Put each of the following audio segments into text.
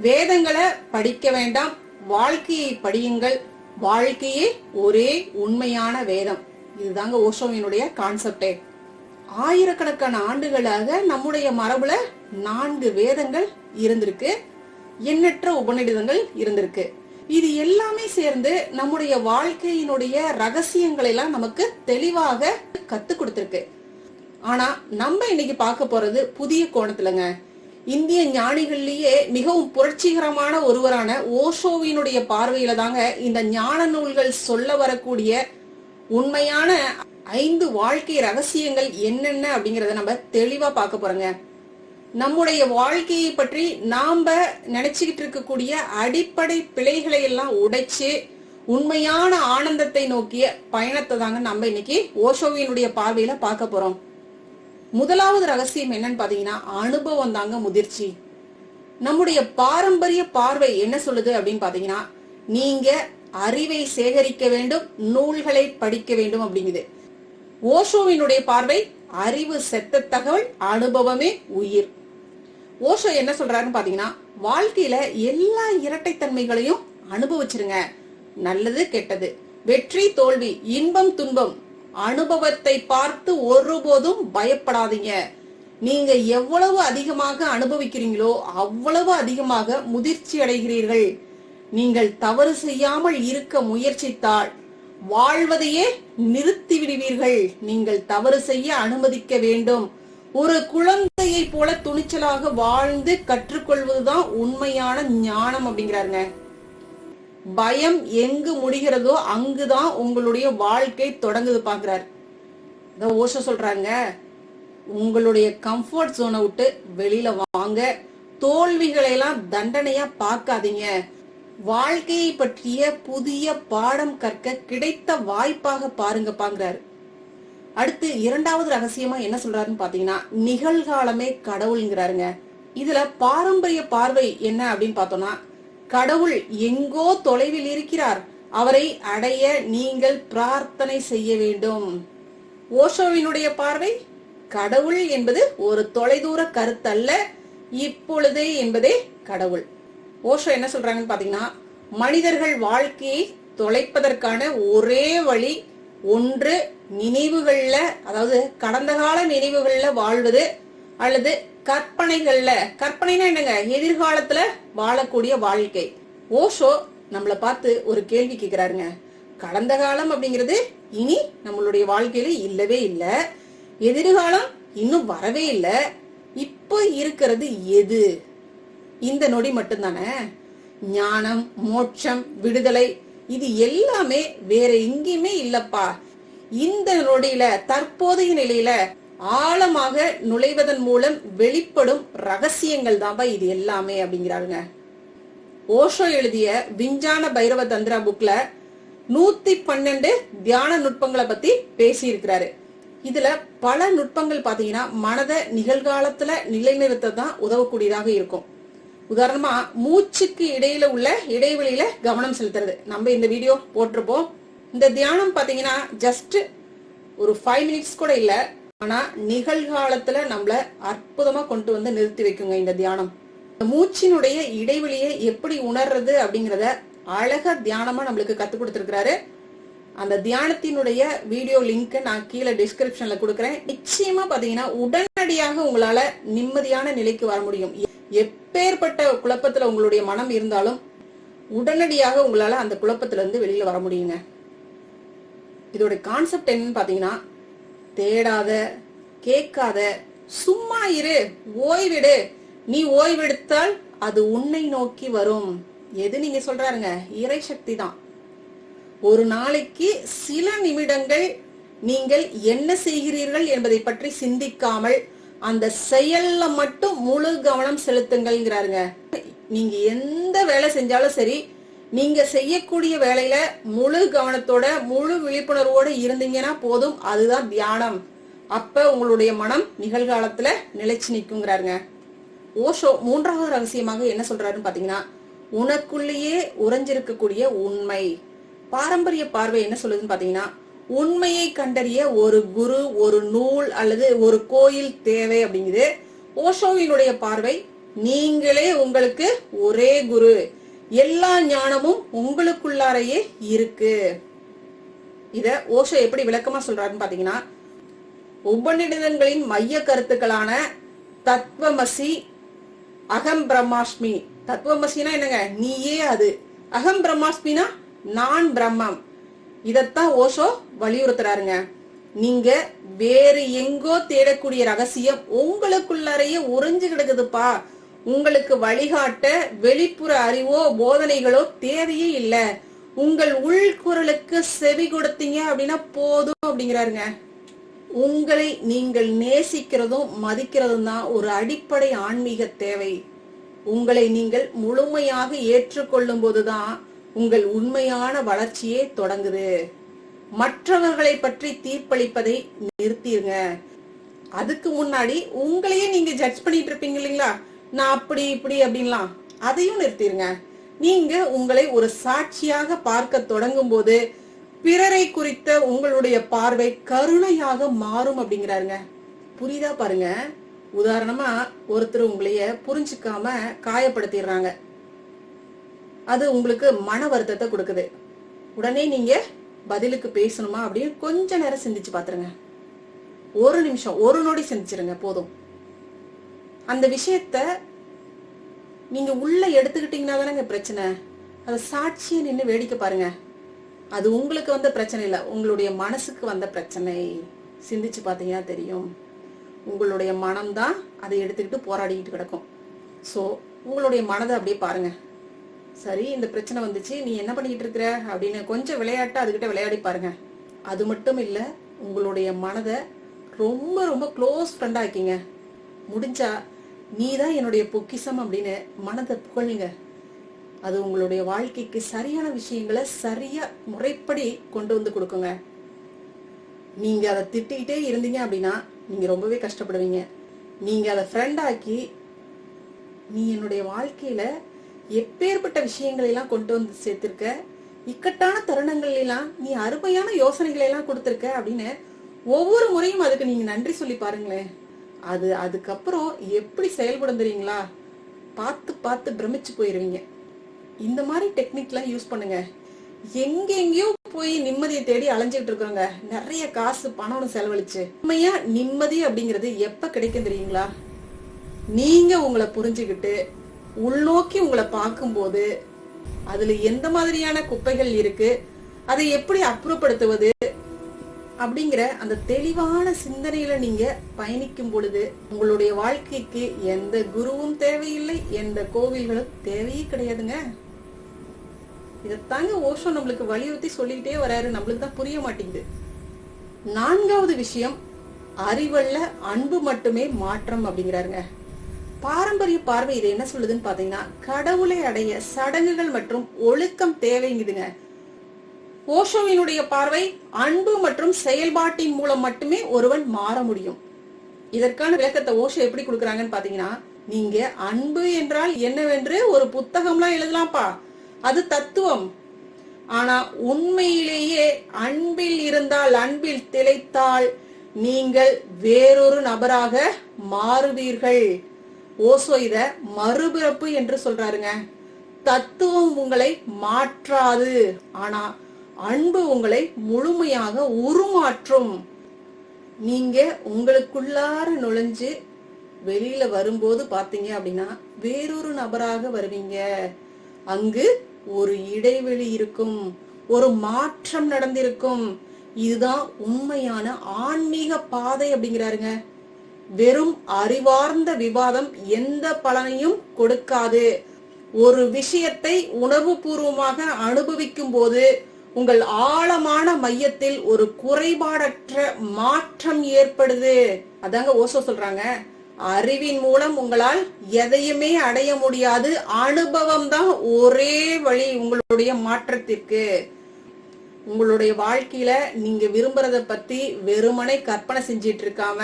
வேதங்களை படிக்க வேண்டாம். வாழ்க்கையை படியுங்கள். வாழ்க்கையே ஒரே உண்மையான வேதம். இதுதாங்க ஓஷோவினுடைய கான்செப்டே. ஆயிரக்கணக்கான ஆண்டுகளாக நம்முடைய மரபுல நான்கு வேதங்கள் இருந்திருக்கு. எண்ணற்ற உபநிடதங்கள் இருந்திருக்கு. இது எல்லாமே சேர்ந்து நம்முடைய வாழ்க்கையினுடைய ரகசியங்களை எல்லாம் நமக்கு தெளிவாக கத்து கொடுத்திருக்கு. ஆனா நம்ம இன்னைக்கு பார்க்க போறது புதிய கோணத்துலங்க. இந்திய ஞானிகள்லேயே மிகவும் புரட்சிகரமான ஒருவரான ஓஷோவினுடைய பார்வையில தாங்க இந்த ஞான நூல்கள் சொல்ல வரக்கூடிய உண்மையான ஐந்து வாழ்க்கை ரகசியங்கள் என்னென்ன அப்படிங்கறத நம்ம தெளிவா பார்க்க போறோங்க. நம்முடைய வாழ்க்கையை பற்றி நாம நினைச்சுக்கிட்டு இருக்கக்கூடிய அடிப்படை பிழைகளை எல்லாம் உடைச்சு உண்மையான ஆனந்தத்தை நோக்கிய பயணத்தை தாங்க நம்ம இன்னைக்கு ஓஷோவினுடைய பார்வையில பார்க்க போறோம். முதலாவது ரகசியம் என்னன்னு பாத்தீங்கன்னா அனுபவம் தாங்க முதிர்ச்சி. நம்முடைய பாரம்பரிய பார்வை என்ன சொல்லுது அப்படின்னு பாத்தீங்கன்னா நீங்க அறிவை சேகரிக்க வேண்டும் நூல்களை படிக்க வேண்டும் அப்படிங்குது. ஓஷோவினுடைய பார்வை அறிவு செத்த தகவல் அனுபவமே உயிர். ஓஷோ என்ன சொல்றாருன்னு பாத்தீங்கன்னா வாழ்க்கையில எல்லா இரட்டைத்தன்மைகளையும் அனுபவிச்சிருங்க. நல்லது கெட்டது. வெற்றி தோல்வி இன்பம் துன்பம். அனுபவத்தை பார்த்து ஒருபோதும் பயப்படாதீங்க. நீங்க எவ்வளவு அதிகமாக அனுபவிக்கிறீங்களோ அவ்வளவு அதிகமாக முதிர்ச்சி அடைகிறீர்கள். நீங்கள் தவறு செய்யாமல் இருக்க முயற்சித்தால் வாழ்வதையே நிறுத்தி விடுவீர்கள். நீங்கள் தவறு செய்ய அனுமதிக்க வேண்டும். ஒரு குழந்தையை போல துணிச்சலாக வாழ்ந்து கற்றுக்கொள்வதுதான் உண்மையான ஞானம் அப்படிங்கிறாருங்க. பயம் எங்கு முடிகிறதோ அங்குதான் உங்களுடைய வாழ்க்கை தொடங்குது பாக்குறாரு. இந்த ஓஷோ சொல்றாங்க உங்களுடைய கம்ஃபர்ட் ஜோனை விட்டு வெளியில வாங்க. தோல்விகளை எல்லாம் தண்டனையா பார்க்காதீங்க. வாழ்க்கையை பற்றிய புதிய பாடம் கற்க கிடைத்த வாய்ப்பாக பாருங்க பாங்கிறாரு அடுத்து இரண்டாவது ரகசியமா என்ன சொல்றாருன்னு பாத்தீங்கன்னா நிகழ்காலமே கடவுள்ங்கிறாருங்க. இதுல பாரம்பரிய பார்வை என்ன அப்படின்னு பார்த்தோம்னா கடவுள் எங்கோ தொலைவில் இருக்கிறார். அவரை அடைய நீங்கள் பிரார்த்தனை செய்ய வேண்டும். ஓஷோவினுடைய பார்வை கடவுள் என்பது ஒரு தொலைதூர கருத்தல்ல இப்பொழுதே என்பதே கடவுள். ஓஷோ என்ன சொல்றாங்கன்னு பாத்தீங்கன்னா மனிதர்கள் வாழ்க்கையை தொலைப்பதற்கான ஒரே வழி ஒன்று நினைவுகள்ல அதாவது கடந்த கால நினைவுகள்ல வாழ்வது அல்லது கற்பனைகள்ல கற்பனைனா என்னங்க? எதிர்காலத்துல வாழக்கூடிய வாழ்க்கை. ஓஷோ நம்மள பார்த்து ஒரு கேள்வி கேக்குறாருங்க. கடந்த காலம் அப்படிங்கிறது இனி நம்மளுடைய வாழ்க்கையில இல்லவே இல்லை. எதிர்காலம் இன்னும் வரவே இல்லை. இப்போ இருக்கிறது எது? இந்த நொடி மட்டும்தானே? ஞானம் மோட்சம் விடுதலை இது எல்லாமே வேற எங்கேயுமே இல்லப்பா. இந்த நொடியில தற்போதைய நிலையில ஆழமாக நுழைவதன் மூலம் வெளிப்படும் ரகசியங்கள் தான்பா இது எல்லாமே அப்படிங்கிறாருங்க. ஓஷோ எழுதிய விஞ்ஞான பைரவ தந்திரா புக்ல நூத்தி பன்னெண்டு தியான நுட்பங்களை பத்தி பேசியிருக்கிறாரு. இதுல பல நுட்பங்கள் பாத்தீங்கன்னா மனதை நிகழ்காலத்துல நிலைநிறுத்த தான் உதவக்கூடியதாக இருக்கும். உதாரணமா மூச்சுக்கு இடையில உள்ள இடைவெளியில கவனம் செலுத்துறது. நம்ம இந்த வீடியோ போட்டிருப்போம். இந்த தியானம் பாத்தீங்கன்னா ஜஸ்ட் ஒரு ஃபைவ் மினிட்ஸ் கூட இல்லை ஆனா நிகழ்காலத்துல நம்மள அற்புதமா கொண்டு வந்து நிறுத்தி வைக்குங்க இந்த தியானம். மூச்சினுடைய இடைவெளியை எப்படி உணர்றது அப்படிங்கறத அழகா தியானமா நம்மளுக்கு கத்து கொடுத்துருக்கிறாரு. அந்த தியானத்தினுடைய வீடியோ லிங்க் நான் கீழே டிஸ்கிரிப்ஷன்ல கொடுக்கறேன். நிச்சயமா பாத்தீங்கன்னா உடனடியாக உங்களால நிம்மதியான நிலைக்கு வர முடியும். எப்பேற்பட்ட குழப்பத்துல உங்களுடைய மனம் இருந்தாலும் உடனடியாக உங்களால அந்த குழப்பத்துல இருந்து வெளியில வர முடியுங்க. இதோட கான்செப்ட் என்னன்னு பாத்தீங்கன்னா தேடாத கேட்காத சும்மா இரு ஓய்விடு. நீ ஓய்வெடுத்தால் அது உன்னை நோக்கி வரும். எது நீங்க சொல்றாருங்க? இறை சக்தி தான். ஒரு நாளைக்கு சில நிமிடங்கள் நீங்கள் என்ன செய்கிறீர்கள் என்பதை பற்றி சிந்திக்காமல் அந்த செயல்ல மட்டும் முழு கவனம் செலுத்துங்கள்ங்கிறாருங்க. நீங்க எந்த வேலை செஞ்சாலும் சரி நீங்க செய்யக்கூடிய வேலையில முழு கவனத்தோட முழு விழிப்புணர்வோட இருந்தீங்கன்னா போதும். அதுதான் தியானம். அப்ப உங்களுடைய மனம் நிகழ்காலத்துல நிலைச்சு நிற்குங்கிறாருங்க. ஓஷோ மூன்றாவது ரகசியமாக என்ன சொல்றாருன்னு பாத்தீங்கன்னா உனக்குள்ளேயே உறைஞ்சிருக்கக்கூடிய உண்மை. பாரம்பரிய பார்வை என்ன சொல்லுதுன்னு பாத்தீங்கன்னா உண்மையை கண்டறிய ஒரு குரு ஒரு நூல் அல்லது ஒரு கோயில் தேவை அப்படிங்குது. ஓஷோவினுடைய பார்வை நீங்களே உங்களுக்கு ஒரே குரு. எல்லா ஞானமும் உங்களுக்குள்ளாரையே இருக்கு. இத ஓஷோ எப்படி விளக்கமா சொல்றாருன்னு பாத்தீங்கன்னா உபநிடதங்களின் மைய கருத்துக்களான தத்துவமசி அகம் பிரம்மாஸ்மி தத்துவமசினா என்னங்க? நீயே அது. அகம் பிரம்மாஸ்மினா நான் பிரம்மம். இதத்தான் ஓஷோ வலியுறுத்துறாருங்க. நீங்க வேறு எங்கோ தேடக்கூடிய ரகசியம் உங்களுக்குள்ளாரையே உறிஞ்சு கிடக்குதுப்பா. உங்களுக்கு வழிகாட்ட வெளிப்புற அறிவோ போதனைகளோ தேவையே இல்லை. உங்கள் உள்குரலுக்கு செவி கொடுத்தீங்க அப்படின்னா போதும் அப்படிங்கிறாருங்க. உங்களை நீங்கள் நேசிக்கிறதும் மதிக்கிறதும் தான் ஒரு அடிப்படை ஆன்மீக தேவை. உங்களை நீங்கள் முழுமையாக ஏற்றுக்கொள்ளும் போதுதான் உங்கள் உண்மையான வளர்ச்சியே தொடங்குது. மற்றவர்களை பற்றி தீர்ப்பளிப்பதை நிறுத்திடுங்க அதுக்கு முன்னாடி உங்களையே நீங்க ஜட்ஜ் பண்ணிட்டு இருப்பீங்க இல்லைங்களா? நான் அப்படி இப்படி அப்படின்லாம். அதையும் நிறுத்திடுங்க நீங்க உங்களை ஒரு சாட்சியாக பார்க்க தொடங்கும் போது பிறரை குறித்த உங்களுடைய பார்வை கருணையாக மாறும் அப்படிங்கிறாருங்க. புரியுதா பாருங்க? உதாரணமா ஒருத்தர் உங்களைய புரிஞ்சுக்காம காயப்படுத்திடுறாங்க. அது உங்களுக்கு மன வருத்தத்தை கொடுக்குது. உடனே நீங்க பதிலுக்கு பேசணுமா அப்படின்னு கொஞ்ச நேரம் சிந்திச்சு பாத்துருங்க. ஒரு நிமிஷம் ஒரு நொடி சிந்திச்சிருங்க போதும். அந்த விஷயத்த நீங்க உள்ள எடுத்துக்கிட்டீங்கன்னா தானேங்க பிரச்சனை. அதை சாட்சியை நின்று வேடிக்கை பாருங்க. அது உங்களுக்கு வந்த பிரச்சனை இல்லை. உங்களுடைய மனசுக்கு வந்த பிரச்சனை. சிந்திச்சு பார்த்தீங்கன்னா தெரியும். உங்களுடைய மனம்தான் அதை எடுத்துக்கிட்டு போராடிக்கிட்டு கிடக்கும். ஸோ உங்களுடைய மனதை அப்படியே பாருங்க. சரி இந்த பிரச்சனை வந்துச்சு. நீ என்ன பண்ணிக்கிட்டு இருக்கிற? அப்படின்னு கொஞ்சம் விளையாட்டு அதுக்கிட்ட விளையாடி பாருங்க. அது மட்டும் இல்லை உங்களுடைய மனதை ரொம்ப ரொம்ப க்ளோஸ் ஃப்ரெண்டாக ஆக்கிங்க முடிஞ்சா நீ தான் என்னுடைய பொக்கிஷம் அப்படின்னு மனதை புகழுங்க அது உங்களுடைய வாழ்க்கைக்கு சரியான விஷயங்களை சரியா முறைப்படி கொண்டு வந்து கொடுக்குங்க. நீங்க அதை திட்டிக்கிட்டே இருந்தீங்க அப்படின்னா நீங்க ரொம்பவே கஷ்டப்படுவீங்க. நீங்க அதை ஃப்ரெண்ட் ஆக்கி நீ என்னுடைய வாழ்க்கையில எப்பேற்பட்ட விஷயங்களையெல்லாம் கொண்டு வந்து சேர்த்திருக்க இக்கட்டான தருணங்கள்லாம் நீ அருமையான யோசனைகளை எல்லாம் கொடுத்துருக்க அப்படின்னு ஒவ்வொரு முறையும் அதுக்கு நீங்க நன்றி சொல்லி பாருங்களேன். அது அதுக்கப்புறம் எப்படி செயல்படும் தெரியுங்களா? பார்த்து பார்த்து பிரமிச்சு போயிருவீங்க. இந்த மாதிரி டெக்னிக்லாம் யூஸ் பண்ணுங்க. எங்கெங்கேயோ போய் நிம்மதியை தேடி அலைஞ்சிட்டு இருக்கிறோங்க. நிறைய காசு பணம்னு செலவழிச்சு. உண்மையா நிம்மதி அப்படிங்கிறது எப்ப கிடைக்கும் தெரியுங்களா? நீங்க உங்களை புரிஞ்சுக்கிட்டு உள்நோக்கி உங்களை பார்க்கும்போது அதுல எந்த மாதிரியான குப்பைகள் இருக்கு? அதை எப்படி அப்புறப்படுத்துவது? அப்படிங்கிற அந்த தெளிவான சிந்தனையில நீங்க பயணிக்கும் பொழுது உங்களுடைய வாழ்க்கைக்கு எந்த குருவும் தேவையில்லை எந்த கோவில்களும் தேவையே கிடையாதுங்க. இதைத்தாங்க ஓஷோ நம்மளுக்கு வலியுறுத்தி சொல்லிக்கிட்டே வராரு. நம்மளுக்கு தான் புரிய மாட்டேங்குது. நான்காவது விஷயம் அறிவல்ல அன்பு மட்டுமே மாற்றம் அப்படிங்கிறாருங்க. பாரம்பரிய பார்வை இது என்ன சொல்லுதுன்னு பாத்தீங்கன்னா கடவுளை அடைய சடங்குகள் மற்றும் ஒழுக்கம் தேவைங்குதுங்க. ஓஷோவினுடைய பார்வை அன்பு மற்றும் செயல்பாட்டின் மூலம் மட்டுமே ஒருவன் மாற முடியும். இதற்கான விளக்கத்தை ஓஷோ எப்படி கொடுக்குறாங்கன்னு பாத்தீங்கன்னா நீங்க அன்பு என்றால் என்னவென்று ஒரு புத்தகம்லாம் எழுதலாம்ப்பா. அது தத்துவம். ஆனா உண்மையிலேயே அன்பில் இருந்தால் அன்பில் திளைத்தால் நீங்கள் வேறொரு நபராக மாறுவீர்கள். ஓசோ இத மறுபிறப்பு என்று சொல்றாருங்க. தத்துவம் உங்களை மாற்றாது. ஆனா அன்பு உங்களை முழுமையாக உருமாற்றும். நீங்க உங்களுக்குள்ளார நுழைஞ்சு வெளியில வரும்போது பாத்தீங்க அப்படின்னா வேறொரு நபராக வருவீங்க. அங்கு ஒரு இடைவெளி இருக்கும். ஒரு மாற்றம் நடந்திருக்கும். இதுதான் உண்மையான ஆன்மீக பாதை அப்படிங்கிறாருங்க. வெறும் அறிவார்ந்த விவாதம் எந்த பலனையும் கொடுக்காது. ஒரு விஷயத்தை உணர்வுபூர்வமாக அனுபவிக்கும் போது உங்கள் ஆழமான மையத்தில் ஒரு குறைபாடற்ற மாற்றம் ஏற்படுது. அதாங்க ஓசோ சொல்றாங்க. அறிவின் மூலம் உங்களால் எதையுமே அடைய முடியாது. அனுபவம் தான் ஒரே வழி உங்களுடைய மாற்றத்திற்கு. உங்களுடைய வாழ்க்கையில நீங்க விரும்புறத பத்தி வெறுமனை கற்பனை செஞ்சிட்டு இருக்காம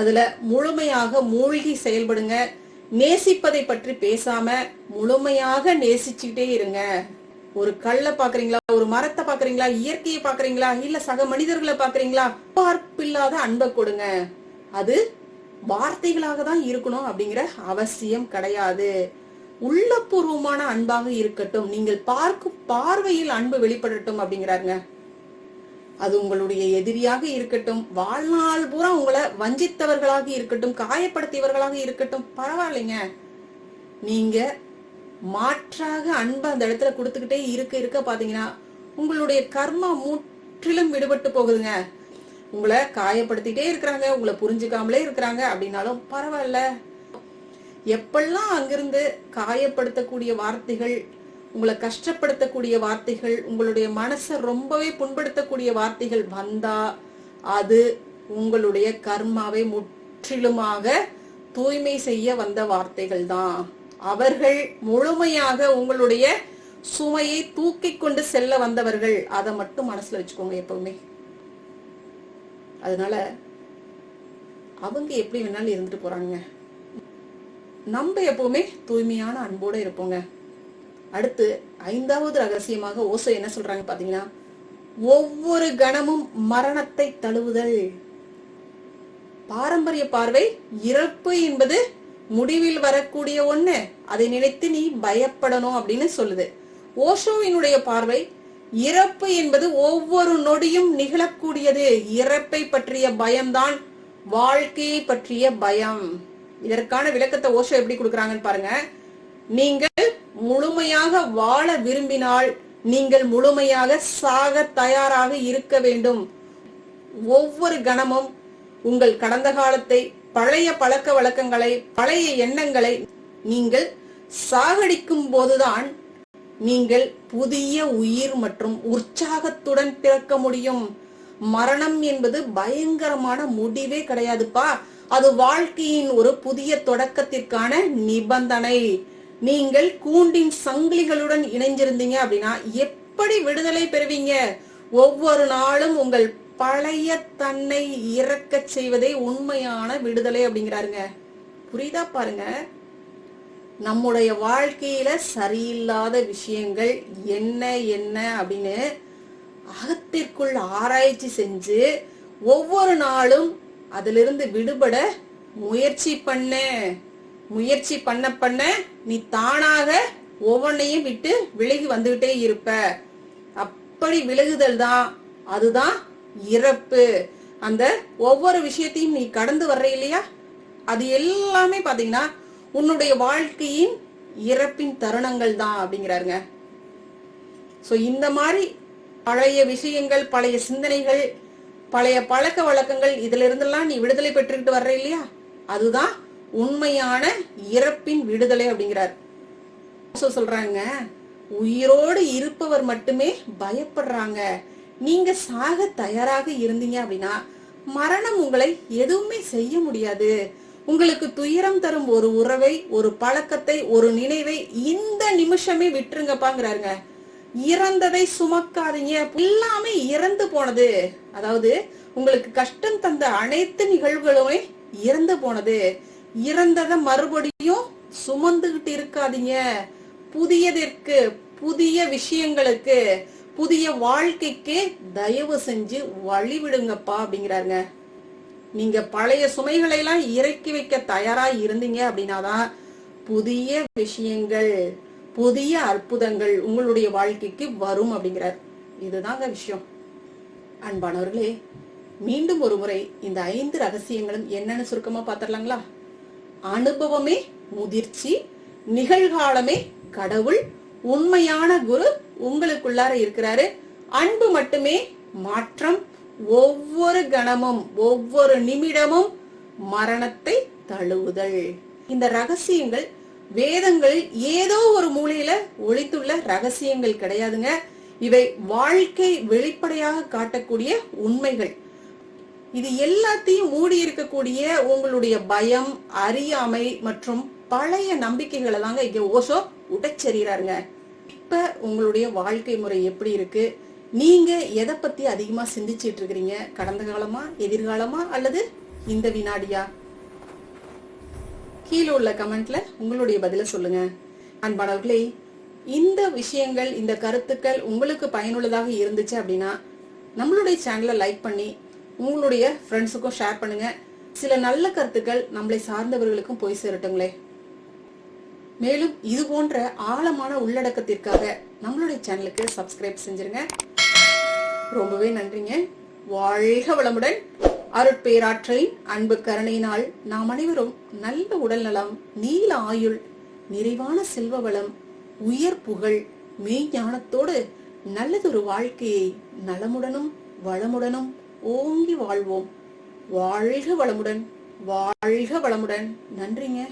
அதுல முழுமையாக மூழ்கி செயல்படுங்க. நேசிப்பதை பற்றி பேசாம முழுமையாக நேசிச்சுக்கிட்டே இருங்க. ஒரு கல்லை பாக்குறீங்களா ஒரு மரத்தை பாக்குறீங்களா இயற்கையை பாக்குறீங்களா இல்ல சக மனிதர்களை பாக்குறீங்களா பார்ப்பில்லாத அன்பை கொடுங்க. அது வார்த்தைகளாக தான் இருக்கணும் அப்படிங்கிற அவசியம் கிடையாது. உள்ளபூர்வமான அன்பாக இருக்கட்டும். நீங்கள் பார்க்கும் பார்வையில் அன்பு வெளிப்படட்டும் அப்படிங்கிறாருங்க. அது உங்களுடைய எதிரியாக இருக்கட்டும். வாழ்நாள் பூரா உங்களை வஞ்சித்தவர்களாக இருக்கட்டும். காயப்படுத்தியவர்களாக இருக்கட்டும். பரவாயில்லைங்க. நீங்க மாற்றாக அன்பை அந்த இடத்துல கொடுத்துக்கிட்டே இருக்க இருக்க பாத்தீங்கன்னா உங்களுடைய கர்மா முற்றிலும் விடுபட்டு போகுதுங்க. உங்களை காயப்படுத்திட்டே இருக்கிறாங்க உங்களை புரிஞ்சுக்காமலே இருக்கிறாங்க அப்படின்னாலும் பரவாயில்ல. எப்பெல்லாம் அங்கிருந்து காயப்படுத்தக்கூடிய வார்த்தைகள் உங்களை கஷ்டப்படுத்தக்கூடிய வார்த்தைகள் உங்களுடைய மனசை ரொம்பவே புண்படுத்தக்கூடிய வார்த்தைகள் வந்தா அது உங்களுடைய கர்மாவை முற்றிலுமாக தூய்மை செய்ய வந்த வார்த்தைகள் தான். அவர்கள் முழுமையாக உங்களுடைய சுமையை தூக்கி கொண்டு செல்ல வந்தவர்கள். அதை மட்டும் மனசுல வச்சுக்கோங்க எப்பவுமே. அதனால அவங்க எப்படி வேணாலும் இருந்துட்டு போறாங்க. நம்ம எப்பவுமே தூய்மையான அன்போட இருப்போங்க. அடுத்து ஐந்தாவது ரகசியமாக ஓசோ என்ன சொல்றாங்க பாத்தீங்கன்னா ஒவ்வொரு கணமும் மரணத்தை தழுவுதல். பாரம்பரிய பார்வை இறப்பு என்பது முடிவில் வரக்கூடிய ஒண்ணு. அதை நினைத்து நீ பயப்படணும் அப்படின்னு சொல்லுது. ஓஷோவினுடைய பார்வை இறப்பு என்பது ஒவ்வொரு நொடியும் நிகழக்கூடியது. இறப்பை பற்றிய பயம்தான் வாழ்க்கையை பற்றிய பயம். இதற்கான விளக்கத்தை ஓஷோ எப்படி கொடுக்குறாங்கன்னு பாருங்க. நீங்கள் முழுமையாக வாழ விரும்பினால் நீங்கள் முழுமையாக சாக தயாராக இருக்க வேண்டும். ஒவ்வொரு கணமும் உங்கள் கடந்த காலத்தை பழைய பழக்க வழக்கங்களை பழைய எண்ணங்களை நீங்கள் சாகடிக்கும் போதுதான் நீங்கள் புதிய உயிர் மற்றும் உற்சாகத்துடன் பிறக்க முடியும். மரணம் என்பது பயங்கரமான முடிவே கிடையாதுப்பா. அது வாழ்க்கையின் ஒரு புதிய தொடக்கத்திற்கான நிபந்தனை. நீங்கள் கூண்டின் சங்கிலிகளுடன் இணைஞ்சிருந்தீங்க அப்படின்னா எப்படி விடுதலை பெறுவீங்க? ஒவ்வொரு நாளும் உங்கள் பழைய தன்னை இறக்கச் செய்வதே உண்மையான விடுதலை அப்படிங்கிறாருங்க. புரியுதா பாருங்க? நம்முடைய வாழ்க்கையில சரியில்லாத விஷயங்கள் என்ன என்ன அப்படின்னு அகத்திற்குள் ஆராய்ச்சி செஞ்சு ஒவ்வொரு நாளும் அதிலிருந்து விடுபட முயற்சி பண்ண முயற்சி பண்ண பண்ண நீ தானாக ஒவ்வொன்னையும் விட்டு விலகி வந்துகிட்டே இருப்ப. அப்படி விலகுதல் தான் அதுதான் இறப்பு. அந்த ஒவ்வொரு விஷயத்தையும் நீ கடந்து வர்ற இல்லையா? அது எல்லாமே பாத்தீங்கன்னா உன்னுடைய வாழ்க்கையின் இறப்பின் தருணங்கள் தான் அப்படிங்கிறாருங்க. சோ இந்த மாதிரி பழைய விஷயங்கள் பழைய சிந்தனைகள் பழைய பழக்க வழக்கங்கள் இதுல இருந்தெல்லாம் நீ விடுதலை பெற்றுக்கிட்டு வர்ற இல்லையா? அதுதான் உண்மையான இறப்பின் விடுதலை அப்படிங்கிறார். சொல்றாங்க உயிரோடு இருப்பவர் மட்டுமே பயப்படுறாங்க. நீங்க சாக தயாராக இருந்தீங்க அப்படின்னா மரணம் உங்களை எதுவுமே செய்ய முடியாது. உங்களுக்கு துயரம் தரும் ஒரு உறவை ஒரு பழக்கத்தை ஒரு நினைவை இந்த நிமிஷமே விட்டுருங்கப்பாங்கிறாருங்க. இறந்ததை சுமக்காதீங்க. எல்லாமே இறந்து போனது. அதாவது உங்களுக்கு கஷ்டம் தந்த அனைத்து நிகழ்வுகளுமே இறந்து போனது. இறந்ததை மறுபடியும் சுமந்துகிட்டு இருக்காதீங்க. புதியதற்கு புதிய விஷயங்களுக்கு புதிய வாழ்க்கைக்கு தயவு செஞ்சு வழிவிடுங்கப்பா அப்படிங்கிறாருங்க. நீங்க பழைய சுமைகளை எல்லாம் இறக்கி வைக்க தயாரா இருந்தீங்க அப்படின்னாதான் புதிய விஷயங்கள் புதிய அற்புதங்கள் உங்களுடைய வாழ்க்கைக்கு வரும் அப்படிங்கிறார். இதுதாங்க விஷயம். அன்பானவர்களே மீண்டும் ஒரு முறை இந்த ஐந்து ரகசியங்களும் என்னன்னு சுருக்கமா பாத்திரலாங்களா? அனுபவமே முதிர்ச்சி நிகழ்காலமே கடவுள் உண்மையான குரு உங்களுக்குள்ளார இருக்கிறாரு. அன்பு மட்டுமே மாற்றம் ஒவ்வொரு கணமும் ஒவ்வொரு நிமிடமும் மரணத்தை தழுவுதல். இந்த ரகசியங்கள் வேதங்களில் ஏதோ ஒரு மூலையில ஒழித்துள்ள ரகசியங்கள் கிடையாதுங்க. இவை வாழ்க்கை வெளிப்படையாக காட்டக்கூடிய உண்மைகள். இது எல்லாத்தையும் மூடி இருக்கக்கூடிய உங்களுடைய பயம் அறியாமை மற்றும் பழைய நம்பிக்கைகளை தாங்க இங்க ஓசோ உடைச்செறிகிறாருங்க. இப்போ உங்களுடைய வாழ்க்கை முறை எப்படி இருக்கு? நீங்க எதை பத்தி அதிகமா சிந்திச்சிட்டு இருக்கிறீங்க? கடந்த காலமா எதிர்காலமா அல்லது இந்த வினாடியா? கீழே உள்ள கமெண்ட்ல உங்களுடைய பதில சொல்லுங்க. அன்பானவர்களே இந்த விஷயங்கள் இந்த கருத்துக்கள் உங்களுக்கு பயனுள்ளதாக இருந்துச்சு அப்படின்னா நம்மளுடைய சேனலை லைக் பண்ணி உங்களுடைய ஃப்ரெண்ட்ஸுக்கும் ஷேர் பண்ணுங்க. சில நல்ல கருத்துக்கள் நம்மளை சார்ந்தவர்களுக்கும் போய் சேரட்டுங்களே. மேலும் இது போன்ற ஆழமான உள்ளடக்கத்திற்காக நம்மளுடைய சேனலுக்கு சப்ஸ்கிரைப் செஞ்சிருங்க. ரொம்பவே நன்றிங்க. வாழ்க வளமுடன். அருட்பேராற்றை அன்பு கருணையினால் நாம் அனைவரும் நல்ல உடல் நலம் நீல ஆயுள் நிறைவான செல்வ வளம் உயர் புகழ் மெய்ஞானத்தோடு நல்லதொரு வாழ்க்கையை நலமுடனும் வளமுடனும் ஓங்கி வாழ்வோம். வாழ்க வளமுடன். வாழ்க வளமுடன். நன்றிங்க.